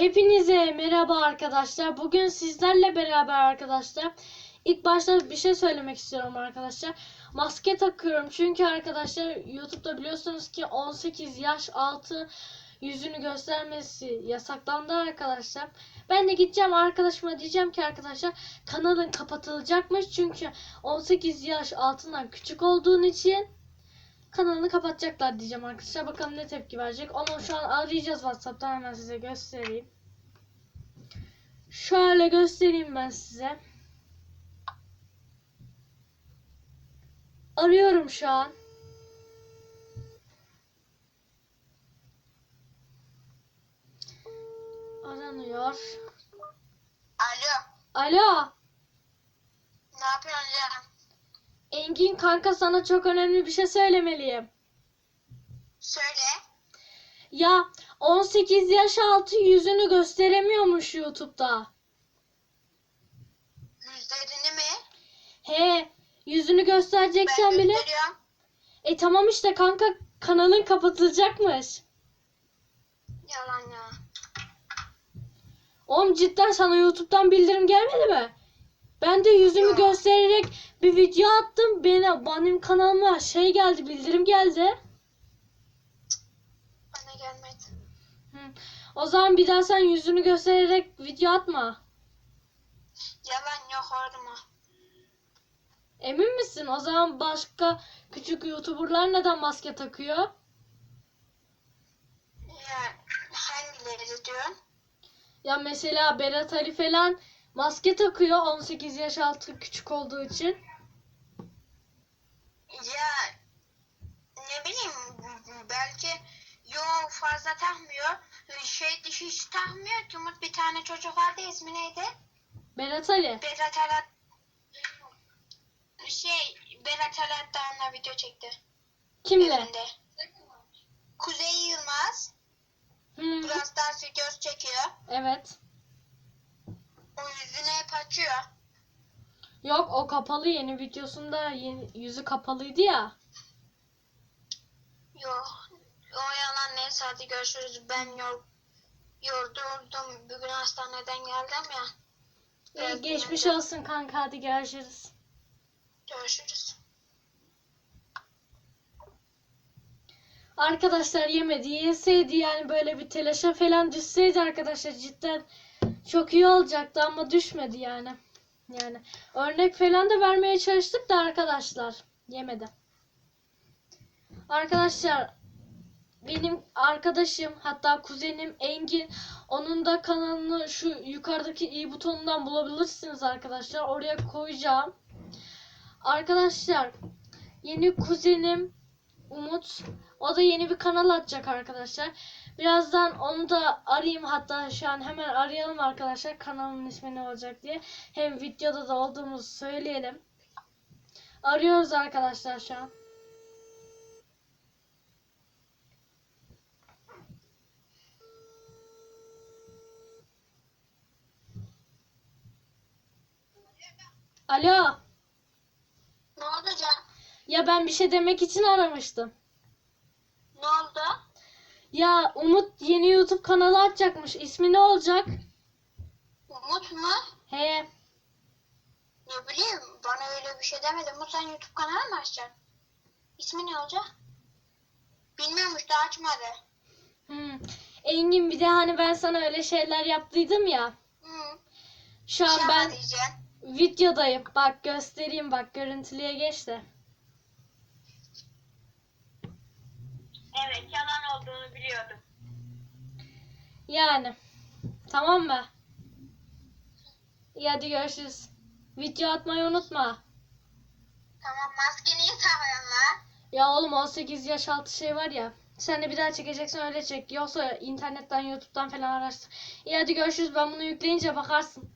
Hepinize merhaba arkadaşlar. Bugün sizlerle beraber arkadaşlar. İlk başta bir şey söylemek istiyorum arkadaşlar. Maske takıyorum çünkü arkadaşlar YouTube'da biliyorsunuz ki 18 yaş altı yüzünü göstermesi yasaklandı arkadaşlar. Ben de gideceğim arkadaşıma diyeceğim ki arkadaşlar kanalın kapatılacakmış çünkü 18 yaş altından küçük olduğun için kanalını kapatacaklar diyeceğim arkadaşlar. Bakalım ne tepki verecek. Onu şu an arayacağız WhatsApp'tan hemen size göstereyim. Şöyle göstereyim ben size. Arıyorum şu an. Aranıyor. Alo. Alo. Ne yapıyorsun ya? Engin kanka sana çok önemli bir şey söylemeliyim. Söyle. Ya 18 yaş altı yüzünü gösteremiyormuş YouTube'da. Yüzlerini mi? He, yüzünü göstereceksen Ben bile. E tamam işte kanka kanalın kapatılacakmış. Yalan ya. Oğlum cidden sana YouTube'dan bildirim gelmedi mi? Ben de yüzümü göstererek bir video attım. Bana, benim kanalıma şey geldi, bildirim geldi. Bana gelmedi. Hı. O zaman bir daha sen yüzünü göstererek video atma. Yalan yok orada Emin misin? O zaman başka küçük YouTuber'lar neden maske takıyor? Ya hangileri diyorsun? Ya mesela Berat Ali falan maske takıyor 18 yaş altı küçük olduğu için. Ya ne bileyim belki yo fazla takmıyor. Şey hiç takmıyor ki Umut bir tane çocuk vardı ismi neydi? Berat Ali. Berat Alat şey Berat Alat da onunla video çekti. Kimle? Evinde. Kuzey Yılmaz. Hı, Biraz daha göz çekiyor. evet. O yüzünü hep açıyor. Yok o kapalı yeni videosunda yeni, yüzü kapalıydı ya. Yok. O yalan neyse hadi görüşürüz. Ben yor yoruldum. Bugün hastaneden geldim ya. İyi, Biraz geçmiş dinlendim. olsun kanka hadi görüşürüz. Görüşürüz. Arkadaşlar yemedi yeseydi yani böyle bir telaşa falan düşseydi arkadaşlar cidden çok iyi olacaktı ama düşmedi yani. Yani örnek falan da vermeye çalıştık da arkadaşlar yemedi. Arkadaşlar benim arkadaşım hatta kuzenim Engin onun da kanalını şu yukarıdaki i butonundan bulabilirsiniz arkadaşlar. Oraya koyacağım. Arkadaşlar yeni kuzenim Umut o da yeni bir kanal açacak arkadaşlar. Birazdan onu da arayayım hatta şu an hemen arayalım arkadaşlar kanalın ismi ne olacak diye. Hem videoda da olduğumuzu söyleyelim. Arıyoruz arkadaşlar şu an. Alo. Ya ben bir şey demek için aramıştım. Ne oldu? Ya Umut yeni YouTube kanalı açacakmış. İsmi ne olacak? Umut mu? He. Ne bileyim bana öyle bir şey demedi. Umut sen YouTube kanalı mı açacaksın? İsmi ne olacak? Bilmiyormuş da açmadı. Hmm. Engin bir de hani ben sana öyle şeyler yaptıydım ya. Hı. Şu an Şama ben diyeceksin. videodayım. Bak göstereyim bak görüntülüye geç de. Evet yalan olduğunu biliyordum. Yani. Tamam mı? İyi hadi görüşürüz. Video atmayı unutma. Tamam maske niye takıyorsun lan? Ya oğlum 18 yaş altı şey var ya. Sen de bir daha çekeceksen öyle çek. Yoksa internetten YouTube'dan falan araştır. İyi hadi görüşürüz. Ben bunu yükleyince bakarsın.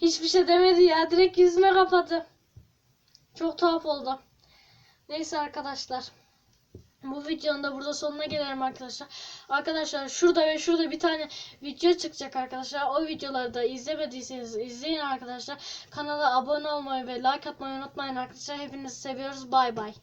Hiçbir şey demedi ya. Direkt yüzüme kapadı. Çok tuhaf oldu. Neyse arkadaşlar. Bu videonun da burada sonuna gelelim arkadaşlar. Arkadaşlar şurada ve şurada bir tane video çıkacak arkadaşlar. O videoları da izlemediyseniz izleyin arkadaşlar. Kanala abone olmayı ve like atmayı unutmayın arkadaşlar. Hepinizi seviyoruz. Bay bay.